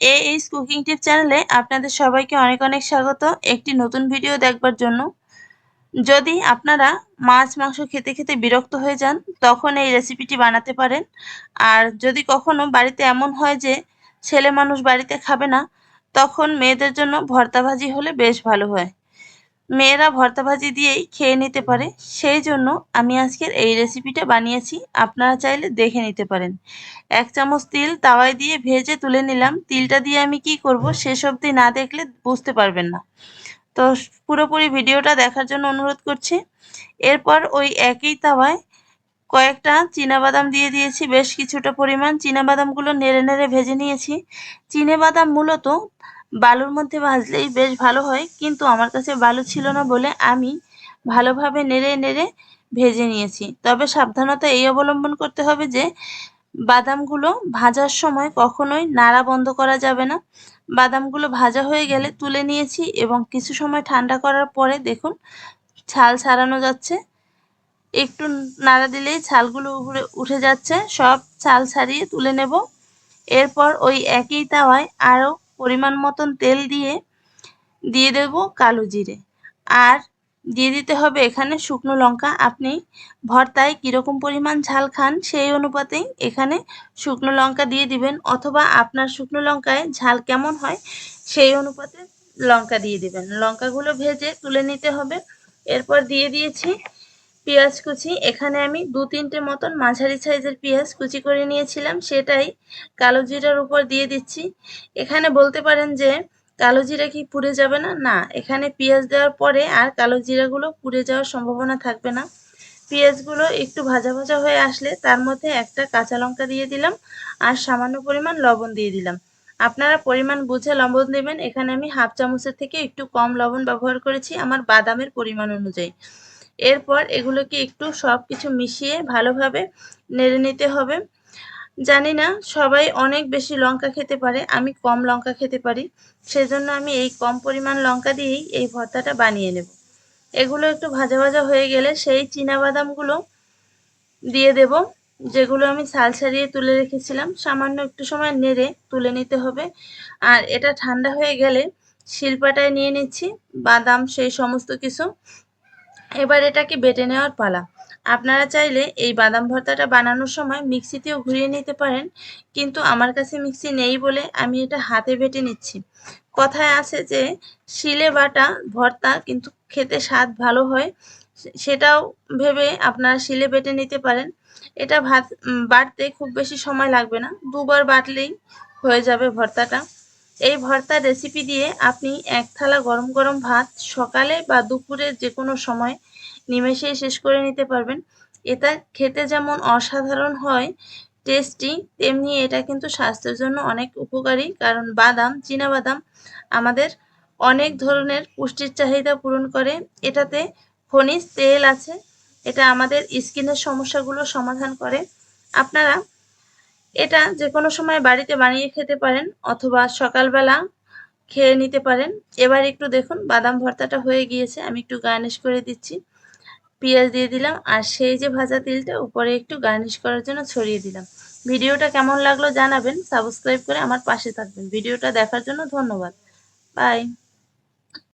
H cooking টিপ চ্যানেলে আপনাদের সবাইকে অনেক অনেক স্বাগত। একটি নতুন ভিডিও দেখবার জন্য। যদি আপনারা মাছ, মাংস খেতে খেতে বিরক্ত হয়ে যান, তখন এই রেসিপিটি বানাতে পারেন। আর যদি কখনো বাড়িতে এমন হয় যে ছেলে মানুষ বাড়িতে খাবে না, তখন মেয়েদের জন্য ভর্তা ভাজি হলে বেশ ভালো হয়। মেয়েরা ভর্তা ভাজি দিয়েই খেয়ে নিতে পারে। সেই জন্য আমি আজকের এই রেসিপিটা বানিয়েছি। আপনারা চাইলে দেখে নিতে পারেন। এক চামচ তিল তাওয়ায় দিয়ে ভেজে তুলে নিলাম। তিলটা দিয়ে আমি কি করব শেষ অবধি না দেখলে বুঝতে পারবেন না। তো পুরোপুরি ভিডিওটা দেখার জন্য অনুরোধ করছি। এরপর ওই একই তাওয়ায় কয়েকটা বাদাম দিয়ে দিয়েছি। বেশ কিছুটা পরিমাণ বাদামগুলো নেড়ে নেড়ে ভেজে নিয়েছি। বাদাম মূলত বালুর মধ্যে ভাজলেই বেশ ভালো হয়, কিন্তু আমার কাছে বালু ছিল না বলে আমি ভালোভাবে নেড়ে নেড়ে ভেজে নিয়েছি। তবে সাবধানতা এই অবলম্বন করতে হবে যে, বাদামগুলো ভাজার সময় কখনোই নাড়া বন্ধ করা যাবে না। বাদামগুলো ভাজা হয়ে গেলে তুলে নিয়েছি এবং কিছু সময় ঠান্ডা করার পরে দেখুন, ছাল ছাড়ানো যাচ্ছে। একটু নাড়া দিলেই ছালগুলো উঠে উঠে যাচ্ছে। সব ছাল ছাড়িয়ে তুলে নেব। এরপর ওই একই তাওয়ায় আরও পরিমাণ মতন তেল দিয়ে দিয়ে দেব কালো জিরে। আর দিয়ে দিতে হবে এখানে শুকনো লঙ্কা। আপনি ভর্তায় কীরকম পরিমাণ ঝাল খান সেই অনুপাতেই এখানে শুকনো লঙ্কা দিয়ে দিবেন, অথবা আপনার শুকনো লঙ্কায় ঝাল কেমন হয় সেই অনুপাতে লঙ্কা দিয়ে দিবেন। লঙ্কাগুলো ভেজে তুলে নিতে হবে। এরপর দিয়ে দিয়েছি পেঁয়াজ কুচি। এখানে আমি দু তিনটে মতন মাঝারি সাইজের পেঁয়াজ কুচি করে নিয়েছিলাম। সেটাই কালো জিরার উপর দিয়ে দিচ্ছি। এখানে বলতে পারেন যে কালো জিরা কি পুড়ে যাবে না? না, এখানে পেঁয়াজ দেওয়ার পরে আর কালো জিরাগুলো পুড়ে যাওয়ার সম্ভাবনা থাকবে না। পেঁয়াজগুলো একটু ভাজা ভাজা হয়ে আসলে তার মধ্যে একটা কাঁচা লঙ্কা দিয়ে দিলাম আর সামান্য পরিমাণ লবণ দিয়ে দিলাম। আপনারা পরিমাণ বুঝে লবণ দেবেন। এখানে আমি হাফ চামচের থেকে একটু কম লবণ ব্যবহার করেছি আমার বাদামের পরিমাণ অনুযায়ী। এরপর এগুলোকে একটু সব কিছু মিশিয়ে ভালোভাবে নেড়ে নিতে হবে। জানি না সবাই অনেক বেশি লঙ্কা খেতে পারে, আমি কম লঙ্কা খেতে পারি, সেজন্য আমি এই কম পরিমাণ লঙ্কা দিয়েই এই ভর্তাটা বানিয়ে নেব। এগুলো একটু ভাজা ভাজা হয়ে গেলে সেই বাদামগুলো দিয়ে দেব, যেগুলো আমি ছাল ছাড়িয়ে তুলে রেখেছিলাম। সামান্য একটু সময় নেড়ে তুলে নিতে হবে। আর এটা ঠান্ডা হয়ে গেলে শিলপাটায় নিয়ে নিচ্ছি, বাদাম সেই সমস্ত কিছু। এবার এটাকে বেটে নেওয়ার পালা। আপনারা চাইলে এই বাদাম ভর্তাটা বানানোর সময় মিক্সিতেও ঘুরিয়ে নিতে পারেন, কিন্তু আমার কাছে মিক্সি নেই বলে আমি এটা হাতে বেটে নিচ্ছি। কথায় আছে যে, শিলে বাটা ভর্তা কিন্তু খেতে স্বাদ ভালো হয় সেটাও ভেবে আপনারা শিলে বেটে নিতে পারেন। এটা ভাত বাটতে খুব বেশি সময় লাগবে না, দুবার বাটলেই হয়ে যাবে ভর্তাটা। এই ভর্তার রেসিপি দিয়ে আপনি এক থালা গরম গরম ভাত সকালে বা দুপুরে যে কোনো সময় নিমেষেই শেষ করে নিতে পারবেন। এটা খেতে যেমন অসাধারণ হয় টেস্টি তেমনি এটা কিন্তু স্বাস্থ্যের জন্য অনেক উপকারী, কারণ বাদাম বাদাম আমাদের অনেক ধরনের পুষ্টির চাহিদা পূরণ করে। এটাতে খনিজ তেল আছে, এটা আমাদের স্কিনের সমস্যাগুলো সমাধান করে। আপনারা এটা যে কোনো সময় বাড়িতে বানিয়ে খেতে পারেন অথবা সকালবেলা খেয়ে নিতে পারেন। এবার একটু দেখুন, বাদাম ভর্তাটা হয়ে গিয়েছে, আমি একটু গার্নিশ করে দিচ্ছি। পেঁয়াজ দিয়ে দিলাম আর সেই যে ভাজা তিলটা, উপরে একটু গার্নিশ করার জন্য ছড়িয়ে দিলাম। ভিডিওটা কেমন লাগল জানাবেন, সাবস্ক্রাইব করে আমার পাশে থাকবেন। ভিডিওটা দেখার জন্য ধন্যবাদ। বাই।